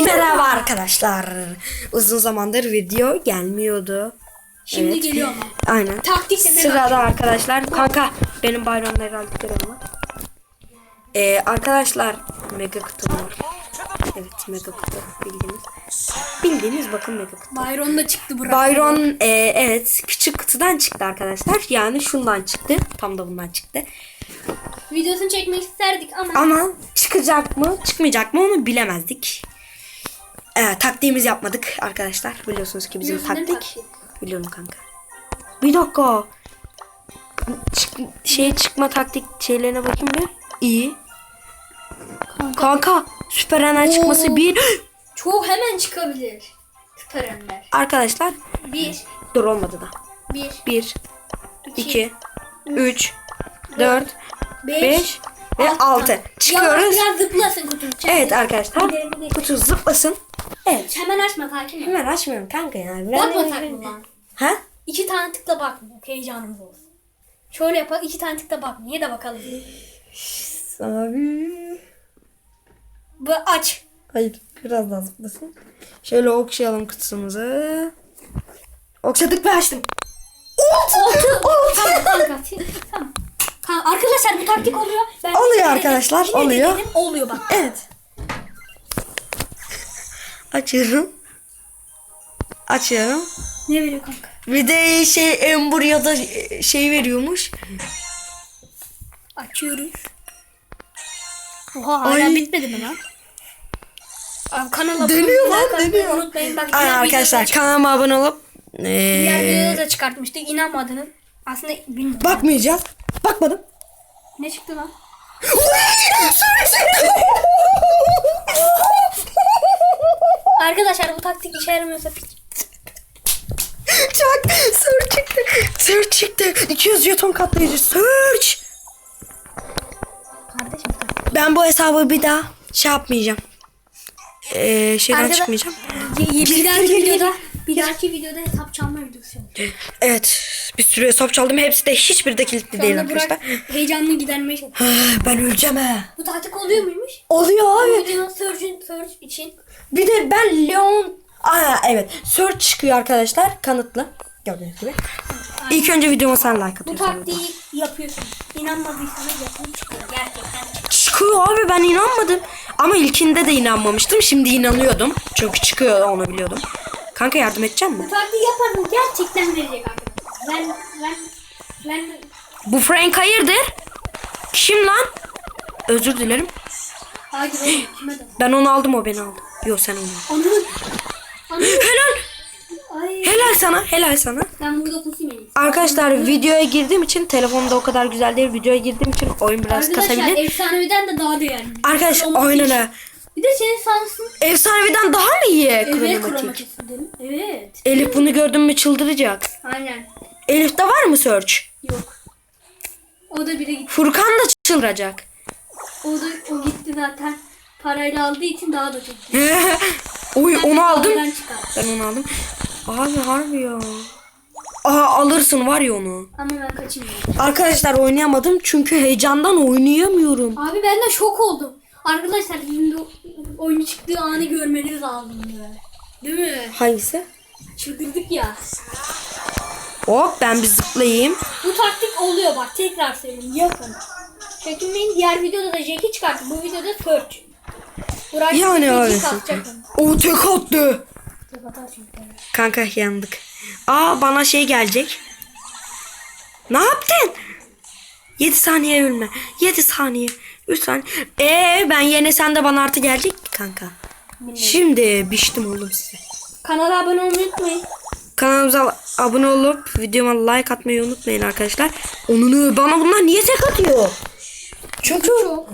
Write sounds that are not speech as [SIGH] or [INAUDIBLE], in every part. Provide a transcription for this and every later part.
Merhaba arkadaşlar. Uzun zamandır video gelmiyordu. Şimdi Evet. geliyor ama. Aynen. Taktik Sırada arkadaşlar. Kanka benim bayramda herhalde ama. Ee, arkadaşlar mega kutum var. Evet mega kutu bildiğiniz. Bildiğiniz bakın mega kutu. Byron da çıktı bırak. Byron e, evet küçük kutudan çıktı arkadaşlar. Yani şundan çıktı. Tam da bundan çıktı. Videosunu çekmek isterdik ama Ama çıkacak mı çıkmayacak mı onu bilemezdik. Ee, taktiğimizi yapmadık arkadaşlar. Biliyorsunuz ki bizim mi taktik. Biliyorum kanka. Bir dakika. Çık, şey çıkma taktik şeylerine bakayım bir. İyi. Kanka süper ener çıkması bir. [GASPS] çoğu hemen çıkabilir. Süper Ender. Arkadaşlar 1, dur olmadı da. 1, 1, 2, 2, 3, 4, 5, 5 ve 6. Çıkıyoruz. Biraz zıplasın içine. Evet arkadaşlar. Kutu zıplasın. Evet. Hemen açma sakin ol. Hemen açmıyorum kanka yani. Bakmasak mı lan? Ha? İki tane tıkla bak. Heyecanımız olsun. Şöyle yapalım. iki tane tıkla bak. Niye de bakalım. Abi. Bu aç. Hayır biraz daha zıplasın. Şöyle okşayalım kutusumuzu. Okşadık ve açtım. tamam kanka. Tamam. Kanka, arkadaşlar bu taktik oluyor. Ben Oluyor arkadaşlar, oluyor. dedim, oluyor bak. Evet. Açıyorum. Açıyorum. Ne veriyor kanka? Bir de şey embryoda şey veriyormuş. Açıyoruz. Oha hala Ay. bitmedi mi lan? Abi kanala Dönüyor abone lan, olmayı dönüyor. Unutmayın bak. Ay diğer arkadaşlar videoda- kanalıma abone olup Diğer ee, videoda da çıkartmıştık. İnanmadınız. Aslında bilmiyorum. bakmayacağız. Bakmadım. Ne çıktı lan? Arkadaşlar bu taktik işe yaramıyorsa. [LAUGHS] Çok search çıktı. Search çıktı. 200 jeton katlayıcı search. Kardeşim. Ben bu hesabı bir daha şey yapmayacağım. Ee, şeyden Arkada- çıkmayacağım. Bir, dahaki videoda bir dahaki videoda hesap çalma videosu yapacağız. Evet. Bir sürü hesap çaldım. Hepsi de hiçbir de kilitli Şu değil anda Burak arkadaşlar. heyecanını gidermeye çalışıyor. Ah, Ben öleceğim he. Bu taktik oluyor muymuş? Oluyor Bu abi. videonun search, search için Bir de ben Leon... Aa evet. Search çıkıyor arkadaşlar. Kanıtlı. Gördüğünüz gibi. İlk önce videoma sen like bu atıyorsun. taktiği yapıyorsun. İnanmadıysanız yapın çıkıyor. Gerçekten çıkıyor. Çıkıyor abi ben inanmadım. Ama ilkinde de inanmamıştım. Şimdi inanıyordum. Çünkü çıkıyor onu biliyordum. Kanka yardım edecek mi? Bu taktiği yaparım gerçekten verecek arkadaşlar. Ben ben ben Bu Frank hayırdır? Kim lan? Özür dilerim. Hayır oğlum kime de? Ben onu aldım o beni aldı. Yok sen onu. Anladın. Helal. Ay. Helal sana. Helal sana. Ben burada kusayım en iyisi. Arkadaşlar videoya girdiğim için telefonda o kadar güzel değil. Videoya girdiğim için oyun biraz Arkadaşlar kasabilir. efsaneviden de daha değerli. Arkadaş Kromatik. aynen öyle. Bir de senin sansın. Efsaneviden daha mı iyi Evet kromatik? kromatik dedim. Evet. Elif bunu gördün mü çıldıracak. Aynen. Elif'te var mı search? Yok. O da bire gitti. Furkan da çıldıracak. O da o gitti zaten. Parayla aldığı için daha da çok. [LAUGHS] Oy onu aldım. Ben. Ben onu aldım. Abi harbi ya. Aha alırsın var ya onu. Ama ben kaçayım. Arkadaşlar oynayamadım çünkü heyecandan oynayamıyorum. Abi ben de şok oldum. Arkadaşlar şimdi oyun çıktığı anı görmeniz lazım böyle. Değil mi? Hangisi? Çıldırdık ya. Hop ben bir zıplayayım. Bu taktik oluyor bak tekrar söyleyeyim yapın. Çekinmeyin diğer videoda da Jack'i çıkarttı. Bu videoda search. Burak Yani öyle. O tek attı. Tek atar çünkü. Kanka yandık. Aa bana şey gelecek. Ne yaptın? 7 saniye ölme. 7 saniye. 3 saniye. Ee ben yine sen de bana artı gelecek mi kanka? Şimdi biçtim oğlum size. Kanala abone olmayı unutmayın. Kanalımıza abone olup videoma like atmayı unutmayın arkadaşlar. Onunu bana bunlar niye tek atıyor? Çünkü Çok.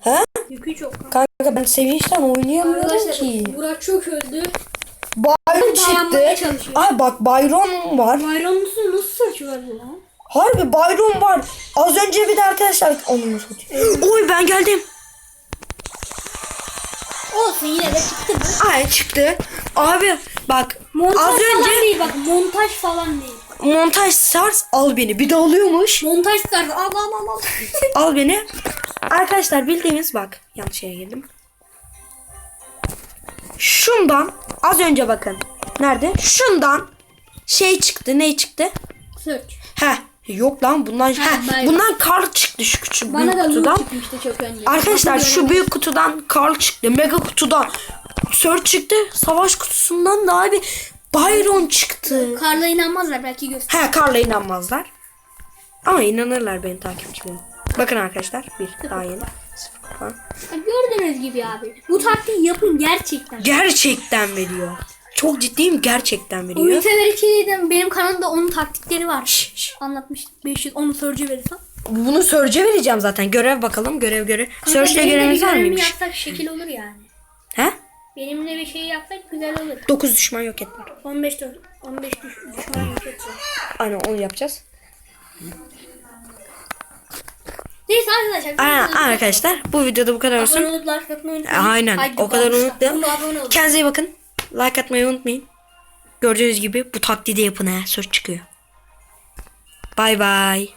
He? Yükü çok. Kanka ben sevinçten oynayamıyorum Arkadaşlar ki. Burak çok öldü. Byron Dayanmaya çıktı. Ay bak Byron var. Bayram nasıl nasıl saç verdi lan? Harbi Byron var. Az önce bir de arkadaşlar onu satıyor. Oy ben geldim. Olsun yine de çıktı mı? Ay çıktı. Abi bak Montaj az falan önce değil bak montaj falan değil. montaj stars al beni. Bir de alıyormuş. Montaj tarzı al al al al. [LAUGHS] Al beni. Arkadaşlar bildiğimiz bak yanlış yere girdim. şundan az önce bakın. Nerede? Şundan şey çıktı. Ne çıktı? Search. Yok lan bundan Ha, [LAUGHS] he, bundan Karl çıktı şu küçük büyük Bana da kutudan. çıkmıştı çok önce. Arkadaşlar şu büyük kutudan Karl çıktı. Mega kutudan Sir çıktı. Savaş kutusundan da abi Byron çıktı. Karla inanmazlar belki göster. He Karl'a inanmazlar. Ama inanırlar benim takipçilerim. Bakın arkadaşlar bir daha yeni. Sıfır Gördüğünüz gibi abi. Bu taktiği yapın gerçekten. Gerçekten veriyor. Çok ciddiyim gerçekten veriyor. Oyun sever içeriydim. Benim kanalımda onun taktikleri var. Şş, şş. Anlatmıştım. 500 onu Surge'e verirsem. Bunu Sörce vereceğim zaten. Görev bakalım. Görev görev. Bir görevimiz var mıymış? yapsak şekil olur yani. He? Benimle bir şey yapsak güzel olur. 9 düşman yok etmek. 15 dö- 15 düş düşman yok edeceğim. Aynen onu yapacağız. Neyse arkadaşlar. Videoyu- arkadaşlar bu videoda bu kadar olsun. Abone olup like atmayı unutmayın. Aynen Haydi o kadar unutmayın. Abone olun. Kendinize iyi bakın. Like atmayı unutmayın. Gördüğünüz gibi bu taktiği de yapın ha. Söz çıkıyor. Bay bay.